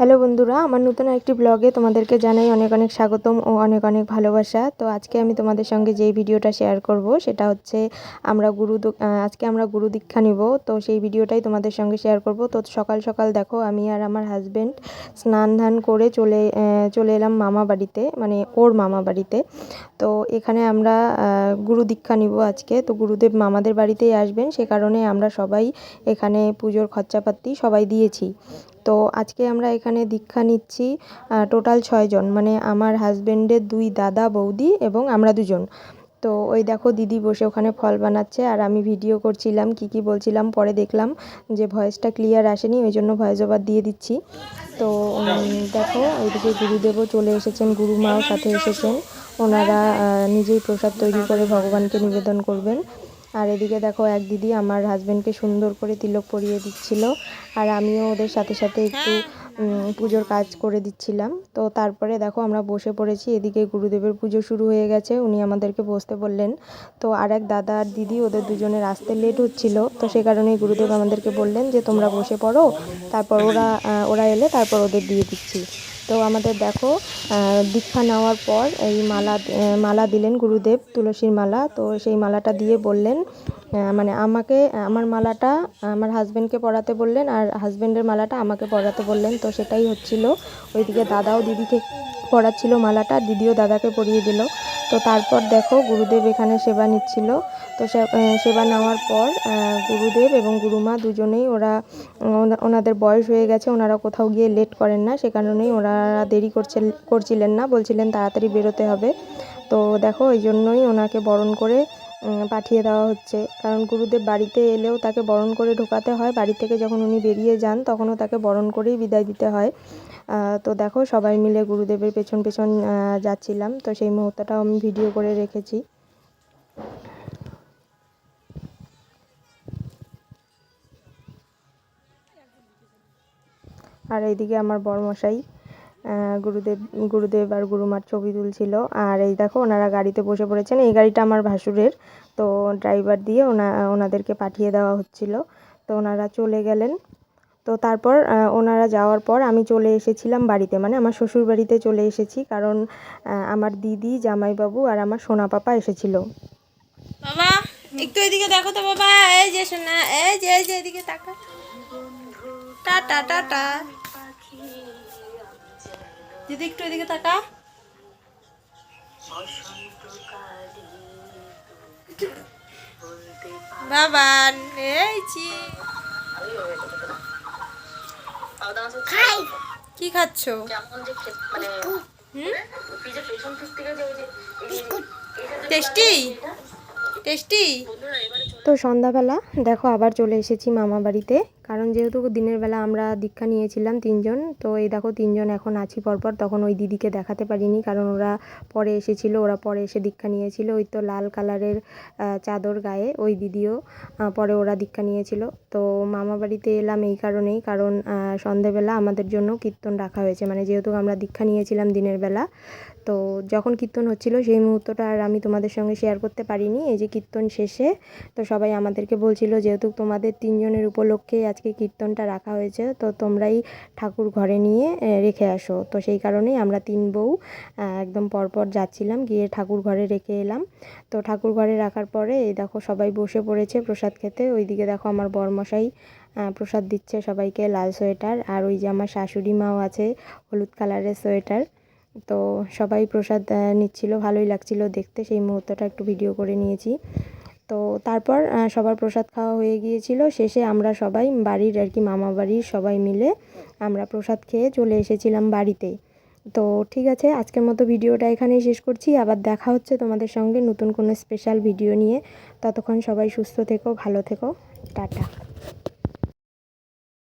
Hello বন্ধুরা, আমার নতুন একটি ব্লগে তোমাদেরকে জানাই অনেক অনেক স্বাগতম ও অনেক অনেক ভালোবাসা। তো আজকে আমি তোমাদের সঙ্গে যেই ভিডিওটা শেয়ার করব, সেটা হচ্ছে আমরা গুরু আজকে আমরা গুরু দীক্ষা নিব। তো সেই ভিডিওটাই তোমাদের সঙ্গে শেয়ার করব। তো সকাল সকাল দেখো, আমি আর আমার হাজব্যান্ড স্নান ধান করে চলে চলে এলাম মামা বাড়িতে মানে ওর মামা বাড়িতে। তো এখানে আমরা গুরু দীক্ষা নিব আজকে। তো গুরুদেব মামাদের বাড়িতেই আসবেন, সে কারণে আমরা সবাই এখানে পুজোর খরচাপাতি সবাই দিয়েছি। তো আজকে আমরা এখানে দীক্ষা নিচ্ছি টোটাল ছয়জন মানে আমার হাজবেন্ডের দুই দাদা, বৌদি এবং আমরা দুজন। তো ওই দেখো দিদি বসে ওখানে ফল বানাচ্ছে আর আমি ভিডিও করছিলাম, কি কি বলছিলাম পরে দেখলাম যে ভয়েসটা ক্লিয়ার আসেনি, ওই জন্য ভয়েস ওভার দিয়ে দিচ্ছি। তো দেখো ওইদিকে গুরুদেবও চলে এসেছেন, গুরুমাও সাথে এসেছেন। ওনারা নিজেই প্রসাদ তৈরি করে ভগবানকে নিবেদন করবেন। আর এদিকে দেখো এক দিদি আমার হাজব্যান্ডকে সুন্দর করে তিলক পরিয়ে দিচ্ছিল। আর আমিও ওদের সাথে সাথে একটু পুজোর কাজ করে দিচ্ছিলাম। তো তারপরে দেখো আমরা বসে পড়েছি, এদিকে গুরুদেবের পুজো শুরু হয়ে গেছে, উনি আমাদেরকে বসতে বললেন। তো আর এক দাদা আর দিদি ওদের দুজনের আসতে লেট হচ্ছিল, তো সে কারণেই গুরুদেব আমাদেরকে বললেন যে তোমরা বসে পড়ো, তারপর ওরা ওরা এলে তারপর ওদের দিয়ে দিচ্ছি। তো আমাদের দেখো দীক্ষা নেওয়ার পর এই মালা মালা দিলেন গুরুদেব তুলসীর মালা। তো সেই মালাটা দিয়ে বললেন মানে আমাকে, আমার মালাটা আমার হাজব্যান্ডকে পরাতে বললেন আর হাজব্যান্ডের মালাটা আমাকে পরাতে বললেন। তো সেটাই হচ্ছিল। ওইদিকে দাদাও দিদিকে পরাচ্ছিল মালাটা, দিদিও দাদাকে পরিয়ে দিল। তো তারপর দেখো, গুরুদেব এখানে সেবা নিচ্ছিল। তো সেবা নেওয়ার পর গুরুদেব এবং গুরুমা দুজনেই ওরা ওনাদের বয়স হয়ে গেছে, ওনারা কোথাও গিয়ে লেট করেন না, সে কারণেই ওনারা দেরি করছে, করছিলেন না, বলছিলেন তাড়াতাড়ি বেরোতে হবে। তো দেখো, ওই জন্যই ওনাকে বরণ করে পাঠিয়ে দেওয়া হচ্ছে। কারণ গুরুদেব বাড়িতে এলেও তাকে বরণ করে ঢোকাতে হয়। বাড়ি থেকে যখন উনি বেরিয়ে যান, তখনও তাকে বরণ করেই বিদায় দিতে হয়। তো দেখো, সবাই মিলে গুরুদেবের পেছন পেছন যাচ্ছিলাম। তো সেই মুহূর্তটাও আমি ভিডিও করে রেখেছি। আর এইদিকে আমার বড়মশাই আহ, গুরুদেব গুরুদেব আর গুরুমার ছবি তুলছিল। আর এই দেখো ওনারা গাড়িতে বসে পড়েছেন। এই গাড়িটা আমার ভাসুরের। তো ড্রাইভার দিয়ে ওনা ওনাদেরকে পাঠিয়ে দেওয়া হচ্ছিল। তো ওনারা চলে গেলেন। তো তারপর ওনারা যাওয়ার পর আমি চলে এসেছিলাম বাড়িতে। মানে আমার শ্বশুর বাড়িতে চলে এসেছি। কারণ আমার দিদি জামাইবাবু আর আমার সোনা পাপা এসেছিল। বাবা একটু এদিকে দেখো তো বাবা। এই যে শোনা এই যে এই যে এদিকে তাকা টাটা টাটা দিদি একটু এদিকে তাকা। বাবা এইছি কি খাচ্ছ? টেস্টি? টেস্টি? তো সন্ধ্যাবেলা দেখো আবার চলে এসেছি মামা বাড়িতে কারণ যেহেতু দিনের বেলা আমরা দীক্ষা নিয়েছিলাম তিনজন, তো এই দেখো তিনজন এখন আছি পরপর। তখন ওই দিদিকে দেখাতে পারিনি কারণ ওরা পরে এসেছিল, ওরা পরে এসে দীক্ষা নিয়েছিল। ওই তো লাল কালারের চাদর গায়ে, ওই দিদিও পরে ওরা দীক্ষা নিয়েছিল। তো মামা বাড়িতে এলাম এই কারণেই, কারণ সন্ধেবেলা আমাদের জন্য কীর্তন রাখা হয়েছে। মানে যেহেতু আমরা দীক্ষা নিয়েছিলাম দিনের বেলা, তো যখন কীর্তন হচ্ছিল সেই মুহূর্তটা আর আমি তোমাদের সঙ্গে শেয়ার করতে পারিনি। এই যে কীর্তন শেষে, তো সবাই আমাদেরকে বলছিল, যেহেতু তোমাদের তিনজনের উপলক্ষে আজকে কীর্তনটা রাখা হয়েছে, তো তোমরাই ঠাকুর ঘরে নিয়ে রেখে আসো। তো সেই কারণেই আমরা তিন বউ একদম পরপর যাচ্ছিলাম, গিয়ে ঠাকুর ঘরে রেখে এলাম। তো ঠাকুর ঘরে রাখার পরে, এই দেখো সবাই বসে পড়েছে প্রসাদ খেতে। ওইদিকে দেখো আমার বরমশাই প্রসাদ দিচ্ছে সবাইকে লাল সোয়েটার। আর ওই যে আমার শাশুড়ি মাও আছে, হলুদ কালারের সোয়েটার। তো সবাই প্রসাদ নিচ্ছিল, ভালোই লাগছিল দেখতে। সেই মুহূর্তটা একটু ভিডিও করে নিয়েছি। তো তারপর সবার প্রসাদ খাওয়া হয়ে গিয়েছিল। শেষে আমরা সবাই বাড়ির আর কি মামা বাড়ির সবাই মিলে আমরা প্রসাদ খেয়ে চলে এসেছিলাম বাড়িতে। তো ঠিক আছে, আজকের মতো ভিডিওটা এখানেই শেষ করছি। আবার দেখা হচ্ছে তোমাদের সঙ্গে নতুন কোনো স্পেশাল ভিডিও নিয়ে। ততক্ষণ সবাই সুস্থ থেকো, ভালো থেকো। টাটা।